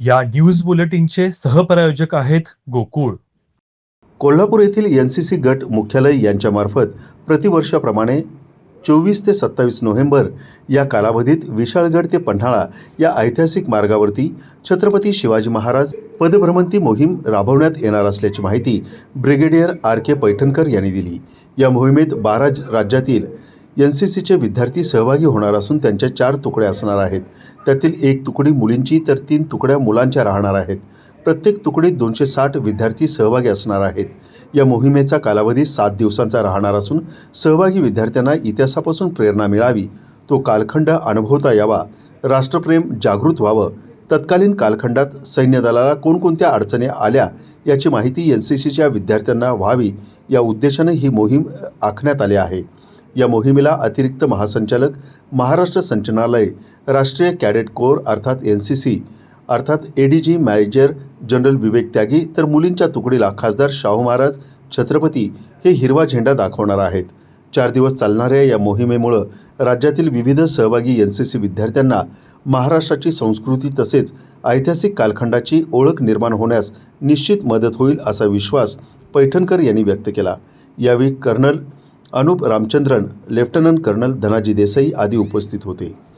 या न्यूज बुलेटिनचे सहप्रायोजक आहेत गोकुळ. कोल्हापूर येथील एन सी सी गट मुख्यालय यांच्यामार्फत प्रतिवर्षाप्रमाणे चोवीस ते सत्तावीस नोव्हेंबर या कालावधीत विशाळगड ते पन्हाळा या ऐतिहासिक मार्गावरती छत्रपती शिवाजी महाराज पदभ्रमंती मोहीम राबवण्यात येणार असल्याची माहिती ब्रिगेडियर आर के पैठणकर यांनी दिली. या मोहिमेत बारा राज्यातील एन सी सीचे विद्यार्थी सहभागी होणार असून त्यांच्या चार तुकड्या असणार आहेत. त्यातील एक तुकडी मुलींची तर तीन तुकड्या मुलांच्या राहणार आहेत. प्रत्येक तुकडीत दोनशे साठ विद्यार्थी सहभागी असणार आहेत. या मोहिमेचा कालावधी सात दिवसांचा राहणार असून सहभागी विद्यार्थ्यांना इतिहासापासून प्रेरणा मिळावी. तो कालखंड अनुभवता यावा. राष्ट्रप्रेम जागृत व्हावं. तत्कालीन कालखंडात सैन्य दलाला कोणकोणत्या अडचणी आल्या याची माहिती एन सी सीच्या विद्यार्थ्यांना व्हावी या उद्देशाने ही मोहीम आखण्यात आली आहे. या मोहिमेला अतिरिक्त महासंचालक महाराष्ट्र संचनालय राष्ट्रीय कॅडेट कोर अर्थात एन सी सी अर्थात A D G manager general Vivek Tyagi तर मुलींच्या तुकडीला खासदार शाहू महाराज छत्रपती हे हिरवा झेंडा दाखवणार आहेत. चार दिवस चालणाऱ्या या मोहिमेमुळं राज्यातील विविध सहभागी एन सी सी विद्यार्थ्यांना महाराष्ट्राची संस्कृती तसेच ऐतिहासिक कालखंडाची ओळख निर्माण होण्यास निश्चित मदत होईल असा विश्वास पैठणकर यांनी व्यक्त केला. यावेळी colonel Anup Ramachandran lieutenant colonel Dhanaji Desai आदी उपस्थित होते.